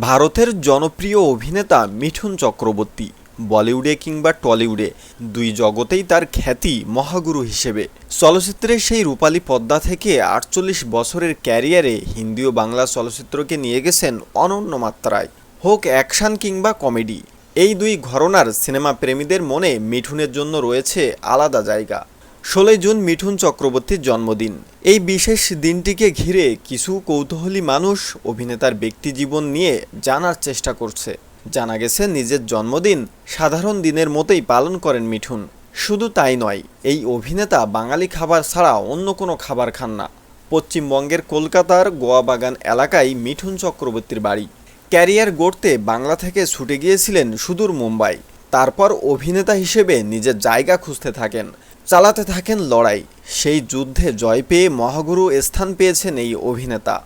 ভারতের জনপ্রিয় অভিনেতা মিঠুন চক্রবর্তী, বলিউডে কিংবা টলিউডে, দুই জগতেই তার খ্যাতি মহাগুরু হিসেবে। চলচ্চিত্রের সেই রূপালী পদ্মা থেকে আটচল্লিশ বছরের ক্যারিয়ারে হিন্দি ও বাংলা চলচ্চিত্রকে নিয়ে গেছেন অনন্য মাত্রায়। হোক অ্যাকশন কিংবা কমেডি, এই দুই ঘরনার সিনেমা প্রেমীদের মনে মিঠুনের জন্য রয়েছে আলাদা জায়গা। ষোলোই জুন মিঠুন চক্রবর্তীর জন্মদিন। এই বিশেষ দিনটিকে ঘিরে কিছু কৌতূহলী মানুষ অভিনেতার ব্যক্তিজীবন নিয়ে জানার চেষ্টা করছে। জানা গেছে, নিজের জন্মদিন সাধারণ দিনের মতোই পালন করেন মিঠুন। শুধু তাই নয়, এই অভিনেতা বাঙালি খাবার ছাড়া অন্য কোনো খাবার খান না। পশ্চিমবঙ্গের কলকাতার গোয়াবাগান এলাকায় মিঠুন চক্রবর্তীর বাড়ি। ক্যারিয়ার গড়তে বাংলা থেকে ছুটে গিয়েছিলেন সুদূর মুম্বাই। তারপর অভিনেতা হিসেবে নিজের জায়গা খুঁজতে থাকেন। চালাতে থাকেন লড়াই। সেই যুদ্ধে জয় পেয়ে মহাগুরু স্থান পেয়েছেন এই অভিনেতা।